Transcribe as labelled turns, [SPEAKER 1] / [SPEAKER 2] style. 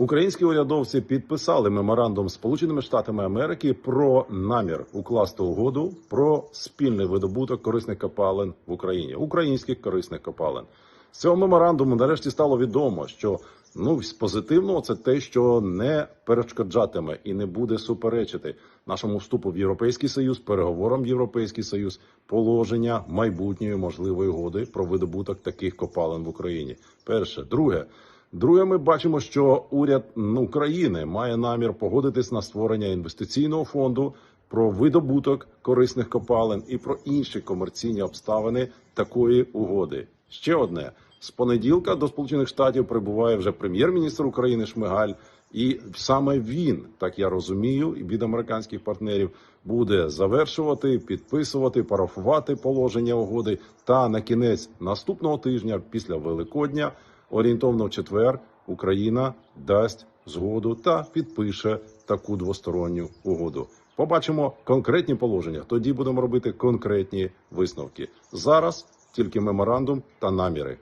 [SPEAKER 1] Українські урядовці підписали меморандум з Сполученими Штатами Америки про намір укласти угоду про спільний видобуток корисних копалин в Україні, українських корисних копалин. З цього меморандуму нарешті стало відомо, що ну з позитивного це те, що не перешкоджатиме і не буде суперечити нашому вступу в Європейський Союз, переговорам в Європейський Союз, положення майбутньої можливої угоди про видобуток таких копалин в Україні. Перше, друге. Друге, ми бачимо, що уряд України має намір погодитись на створення інвестиційного фонду про видобуток корисних копалин і про інші комерційні обставини такої угоди. Ще одне з понеділка до Сполучених Штатів прибуває вже прем'єр-міністр України Шмигаль, і саме він, так я розумію, і від американських партнерів буде завершувати, підписувати, парафувати положення угоди. Та на кінець наступного тижня, після Великодня, орієнтовно в четвер, Україна дасть згоду та підпише таку двосторонню угоду. Побачимо конкретні положення. Тоді будемо робити конкретні висновки. Зараз тільки меморандум та наміри.